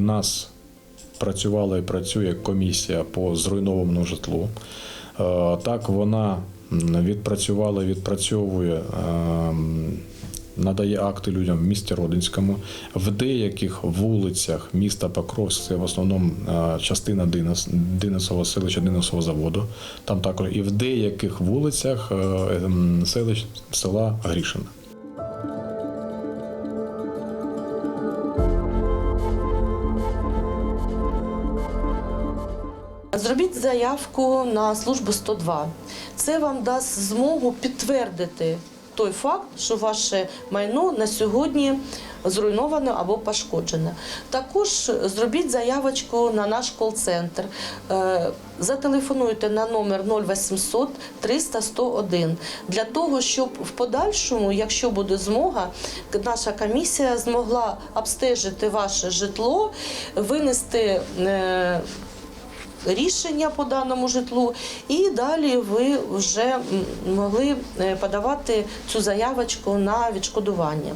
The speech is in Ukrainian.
нас працювала і працює комісія по зруйнованому житлу. Е, Так, вона відпрацювала, відпрацьовує, ем, надає акти людям в місті Родинському. В деяких вулицях міста Покровськ, це в основному е, частина Динес, Динесового селища, Динесового заводу. Там також і в деяких вулицях е, ем, селищ села Грішина. Зробіть заявку на службу 102. Це вам дасть змогу підтвердити той факт, що ваше майно на сьогодні зруйновано або пошкоджене. Також зробіть заявочку на наш кол-центр. Е, Зателефонуйте на номер 0800 300 101 для того, щоб в подальшому, якщо буде змога, наша комісія змогла обстежити ваше житло, винести. Рішення по даному житлу, і далі ви вже могли е, подавати цю заявочку на відшкодування.